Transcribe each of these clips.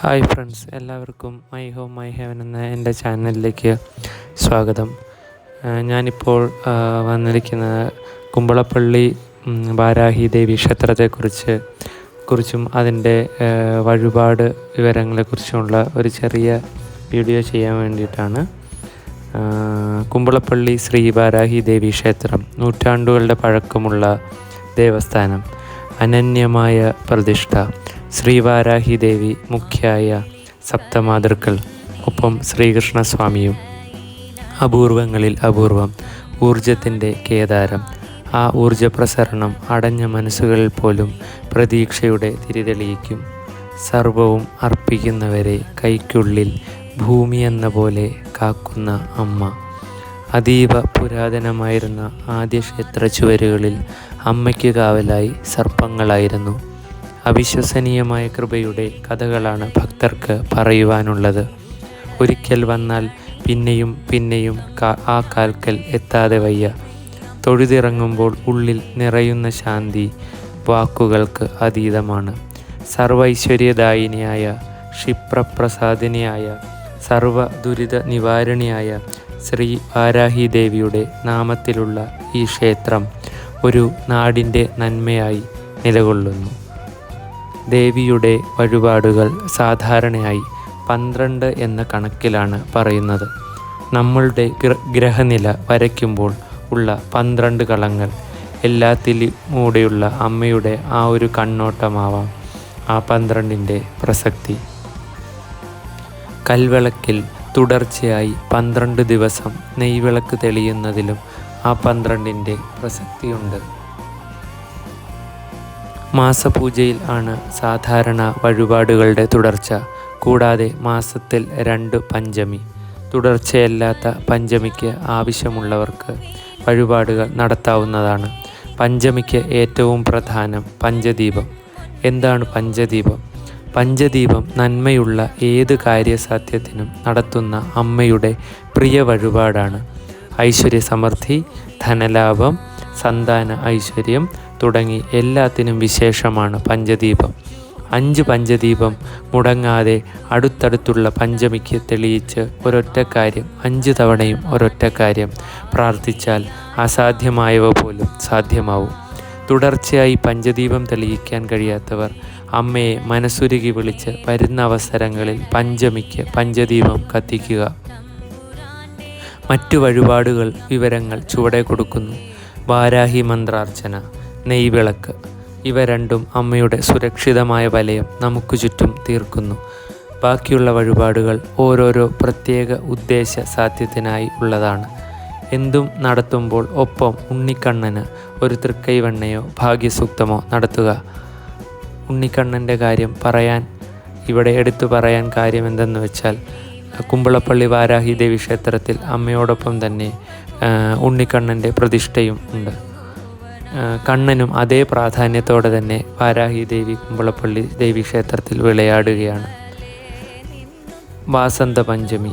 Hi friends എല്ലാവർക്കും my home my heaven എന്ന എന്റെ ചാനലിലേക്ക് സ്വാഗതം. ഞാനിപ്പോൾ വന്നിരിക്കുന്നത് കുമ്പളപ്പള്ളി വാരാഹി ദേവി ക്ഷേത്രത്തെക്കുറിച്ച് കുറിച്ചും അതിന്റെ വഴിപാട് വിവരങ്ങളെക്കുറിച്ചുമുള്ള ഒരു ചെറിയ വീഡിയോ ചെയ്യാൻ വേണ്ടിയിട്ടാണ്. കുമ്പളപ്പള്ളി ശ്രീ വാരാഹി ദേവി ക്ഷേത്രം നൂറ്റാണ്ടുകളുടെ പഴക്കമുള്ള ദേവസ്ഥാനം അനന്യമായ പ്രതിഷ്ഠ. ശ്രീവാരാഹി ദേവി മുഖ്യായ സപ്തമാതൃക്കൾ ഒപ്പം ശ്രീകൃഷ്ണസ്വാമിയും. അപൂർവങ്ങളിൽ അപൂർവം ഊർജത്തിന്റെ കേദാരം. ആ ഊർജപ്രസരണം അടഞ്ഞ മനസ്സുകളിൽ പോലും പ്രതീക്ഷയുടെ തിരിതെളിയിക്കും. സർവവും അർപ്പിക്കുന്നവരെ കൈക്കുള്ളിൽ ഭൂമി എന്ന പോലെ കാക്കുന്ന അമ്മ. അതീവ പുരാതനമായിരുന്ന ആദ്യ ക്ഷേത്ര ചുവരുകളിൽ അമ്മയ്ക്ക് കാവലായി സർപ്പങ്ങളായിരുന്നു. അവിശ്വസനീയമായ കൃപയുടെ കഥകളാണ് ഭക്തർക്ക് പറയുവാനുള്ളത്. ഒരിക്കൽ വന്നാൽ പിന്നെയും പിന്നെയും ആ കാൽക്കൽ എത്താതെ വയ്യ. തൊഴുതിറങ്ങുമ്പോൾ ഉള്ളിൽ നിറയുന്ന ശാന്തി വാക്കുകൾക്ക് അതീതമാണ്. സർവൈശ്വര്യദായിനിയായ ക്ഷിപ്രപ്രസാദിനിയായ സർവ ദുരിത നിവാരണിയായ ശ്രീ വാരാഹി ദേവിയുടെ നാമത്തിലുള്ള ഈ ക്ഷേത്രം ഒരു നാടിന്റെ നന്മയായി നിലകൊള്ളുന്നു. ദേവിയുടെ വഴിപാടുകൾ സാധാരണയായി പന്ത്രണ്ട് എന്ന കണക്കിലാണ് പറയുന്നത്. നമ്മളുടെ ഗ്രഹനില വരയ്ക്കുമ്പോൾ ഉള്ള പന്ത്രണ്ട് കളങ്ങൾ എല്ലാത്തിലൂടെയുള്ള അമ്മയുടെ ആ ഒരു കണ്ണോട്ടമാവാം ആ പന്ത്രണ്ടിന്റെ പ്രസക്തി. കൽവിളക്കിൽ തുടർച്ചയായി പന്ത്രണ്ട് ദിവസം നെയ്വിളക്ക് തെളിയുന്നതിലും ആ പന്ത്രണ്ടിന്റെ പ്രസക്തിയുണ്ട്. മാസപൂജയിൽ ആണ് സാധാരണ വഴിപാടുകളുടെ തുടർച്ച. കൂടാതെ മാസത്തിൽ രണ്ട് പഞ്ചമി. തുടർച്ചയല്ലാത്ത പഞ്ചമിക്ക് ആവശ്യമുള്ളവർക്ക് വഴിപാടുകൾ നടത്താവുന്നതാണ്. പഞ്ചമിക്ക് ഏറ്റവും പ്രധാനം പഞ്ചദീപം. എന്താണ് പഞ്ചദീപം? പഞ്ചദീപം നന്മയുള്ള ഏത് കാര്യസാധ്യത്തിനും നടത്തുന്ന അമ്മയുടെ പ്രിയ വഴിപാടാണ്. ഐശ്വര്യസമൃദ്ധി ധനലാഭം സന്താന ഐശ്വര്യം തുടങ്ങി എല്ലാത്തിനും വിശേഷമാണ് പഞ്ചദീപം. അഞ്ച് പഞ്ചദീപം മുടങ്ങാതെ അടുത്തടുത്തുള്ള പഞ്ചമിക്ക് തെളിയിച്ച് ഒരൊറ്റ കാര്യം അഞ്ച് തവണയും ഒരൊറ്റ കാര്യം പ്രാർത്ഥിച്ചാൽ അസാധ്യമായവ പോലും സാധ്യമാവും. തുടർച്ചയായി പഞ്ചദീപം തെളിയിക്കാൻ കഴിയാത്തവർ അമ്മയെ മനസ്സുരുകി വിളിച്ച് വരുന്ന അവസരങ്ങളിൽ പഞ്ചമിക്ക് പഞ്ചദീപം കത്തിക്കുക. മറ്റു വഴിപാടുകൾ വിവരങ്ങൾ ചുവടെ കൊടുക്കുന്നു. വാരാഹി മന്ത്രാർച്ചന. നെയ്വിളക്ക്. ഇവ രണ്ടും അമ്മയുടെ സുരക്ഷിതമായ വലയം നമുക്ക് ചുറ്റും തീർക്കുന്നു. ബാക്കിയുള്ള വഴിപാടുകൾ ഓരോരോ പ്രത്യേക ഉദ്ദേശ സാധ്യത്തിനായി ഉള്ളതാണ്. എന്തും നടത്തുമ്പോൾ ഒപ്പം ഉണ്ണിക്കണ്ണന് ഒരു തൃക്കൈവെണ്ണയോ ഭാഗ്യസൂക്തമോ നടത്തുക. ഉണ്ണിക്കണ്ണന്റെ കാര്യം പറയാൻ ഇവിടെ എടുത്തു പറയാൻ കാര്യം എന്തെന്ന് വെച്ചാൽ കുമ്പളപ്പള്ളി വാരാഹി ദേവി ക്ഷേത്രത്തിൽ അമ്മയോടൊപ്പം തന്നെ ഉണ്ണിക്കണ്ണന്റെ പ്രതിഷ്ഠയും ഉണ്ട്. കണ്ണനും അതേ പ്രാധാന്യത്തോടെ തന്നെ വാരാഹി ദേവി കുമ്പളപ്പള്ളി ദേവി ക്ഷേത്രത്തിൽ വിളയാടുകയാണ്. വാസന്ത പഞ്ചമി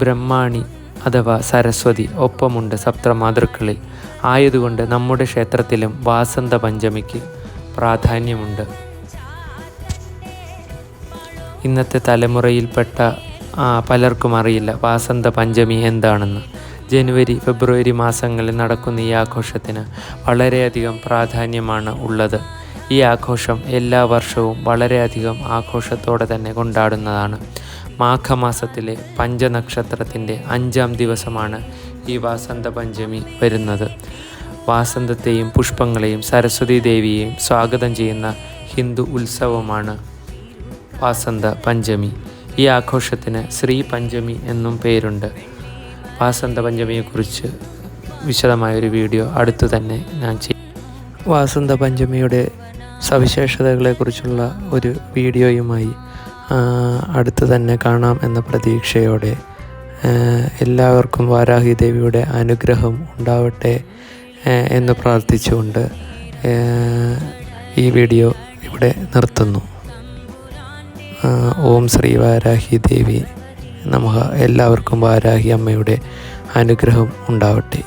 ബ്രഹ്മാണി അഥവാ സരസ്വതി ഒപ്പമുണ്ട് സപ്തമാതൃക്കളിൽ. ആയതുകൊണ്ട് നമ്മുടെ ക്ഷേത്രത്തിലും വാസന്ത പഞ്ചമിക്ക് പ്രാധാന്യമുണ്ട്. ഇന്നത്തെ തലമുറയിൽപ്പെട്ട പലർക്കും അറിയില്ല വാസന്ത പഞ്ചമി എന്താണെന്ന്. ജനുവരി ഫെബ്രുവരി മാസങ്ങളിൽ നടക്കുന്ന ഈ ആഘോഷത്തിന് വളരെയധികം പ്രാധാന്യമാണ് ഉള്ളത്. ഈ ആഘോഷം എല്ലാ വർഷവും വളരെയധികം ആഘോഷത്തോടെ തന്നെ കൊണ്ടാടുന്നതാണ്. മാഘമാസത്തിലെ പഞ്ചനക്ഷത്രത്തിന്റെ അഞ്ചാം ദിവസമാണ് ഈ വാസന്ത പഞ്ചമി വരുന്നത്. വാസന്തത്തെയും പുഷ്പങ്ങളെയും സരസ്വതി ദേവിയെയും സ്വാഗതം ചെയ്യുന്ന ഹിന്ദു ഉത്സവമാണ് വാസന്ത പഞ്ചമി ഈ ആഘോഷത്തിന് ശ്രീ പഞ്ചമി എന്നും പേരുണ്ട്. വാസന്ത പഞ്ചമിയെക്കുറിച്ച് വിശദമായൊരു വീഡിയോ അടുത്തു തന്നെ ഞാൻ ചെയ്യും. വാസന്ത പഞ്ചമിയുടെ സവിശേഷതകളെക്കുറിച്ചുള്ള ഒരു വീഡിയോയുമായി അടുത്തു തന്നെ കാണാം എന്ന പ്രതീക്ഷയോടെ എല്ലാവർക്കും വാരാഹി ദേവിയുടെ അനുഗ്രഹം ഉണ്ടാവട്ടെ എന്ന് പ്രാർത്ഥിച്ചുകൊണ്ട് ഈ വീഡിയോ ഇവിടെ നിർത്തുന്നു. ഓം ശ്രീ വാരാഹി ദേവി. നമുക്ക് എല്ലാവർക്കും വാരാഹി അമ്മയുടെ അനുഗ്രഹം ഉണ്ടാവട്ടെ.